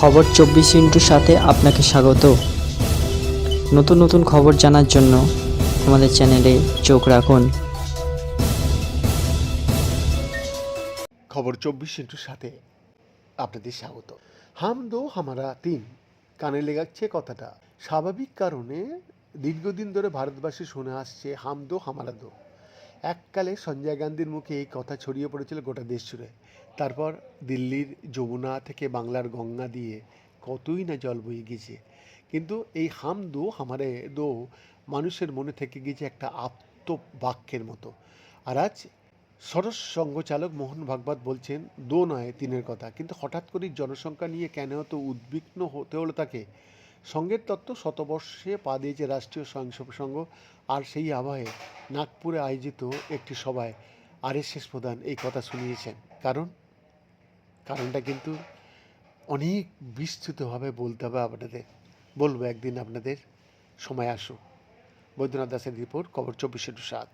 খবর চব্বিশ ইন্টুর সাথে আপনাকে স্বাগত। নতুন নতুন খবর জানার জন্য আমাদের চ্যানেলে চোখ রাখুন। খবর চব্বিশ ইন্টুর সাথে আপনাদের স্বাগত। হাম দো হামারা তিন, কানে লেগাচ্ছে কথাটা। স্বাভাবিক কারণে দীর্ঘদিন ধরে ভারতবাসী শুনে আসছে হাম দো হামারা দো। এককালে সঞ্জয় গান্ধীর মুখে এই কথা ছড়িয়ে পড়েছিল গোটা দেশ জুড়ে। তারপর দিল্লির যমুনা থেকে বাংলার গঙ্গা দিয়ে কতই না জল বয়ে গিয়েছে কিন্তু এই হাম দো, হামারে দো মানুষের মনে থেকে গিয়েছে একটা আপ্ত বাক্যের মতো। আর আজ সরস সঙ্গচালক মোহন ভাগবত বলছেন, দো নয়, তিনের কথা। কিন্তু হঠাৎ করেই জনসংখ্যা নিয়ে কেন এত উদ্বিগ্ন হতে হলো তাকে? সঙ্গের তত্ত্ব শতবর্ষে পা দিয়েছে রাষ্ট্রীয় স্বয়ংসেবক সংঘ আর সেই আবহে নাগপুরে আয়োজিত একটি সভায় আরএসএস প্রধান এই কথা শুনিয়েছেন। কারণ? কারণটা কিন্তু অনেক বিস্তৃতভাবে বলতে হবে আপনাদের। বলব একদিন আপনাদের। সময় আসুক। বৈদ্যনাথ দাসের রিপোর্ট, খবর চব্বিশে টু সাত।